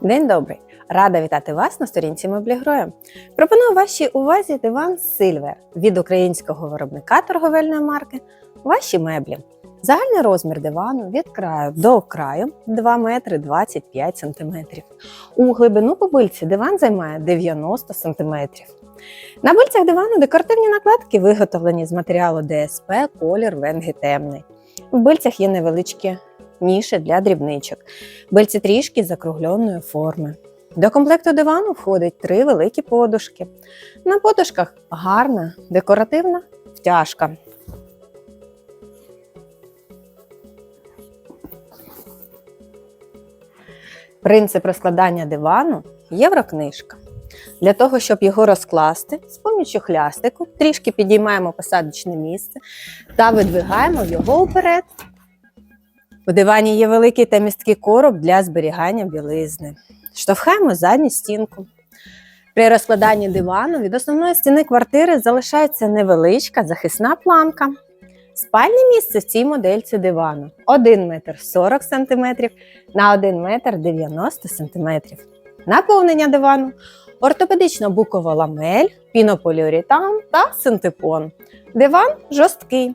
День добрий! Рада вітати вас на сторінці меблі Гроя. Пропоную вашій увазі диван Silver від українського виробника торговельної марки Ваші меблі. Загальний розмір дивану від краю до краю 2 метри 25 сантиметрів. У глибину по бильці диван займає 90 сантиметрів. На бильцях дивану декоративні накладки виготовлені з матеріалу ДСП, колір венги темний. В бильцях є невеличкі ніші для дрібничок. Бильці трішки закругленої форми. До комплекту дивану входить три великі подушки. На подушках гарна декоративна втяжка. Принцип розкладання дивану єврокнижка. Для того, щоб його розкласти, з поміччю хлястику трішки підіймаємо посадочне місце та видвигаємо його уперед. У дивані є великий та місткий короб для зберігання білизни. Штовхаємо задню стінку. При розкладанні дивану від основної стіни квартири залишається невеличка захисна планка. Спальне місце в цій модельці дивану 1 метр 40 см на 1 метр 90 см. Наповнення дивану ортопедична букова ламель, пінополіуретан та синтепон. Диван жорсткий.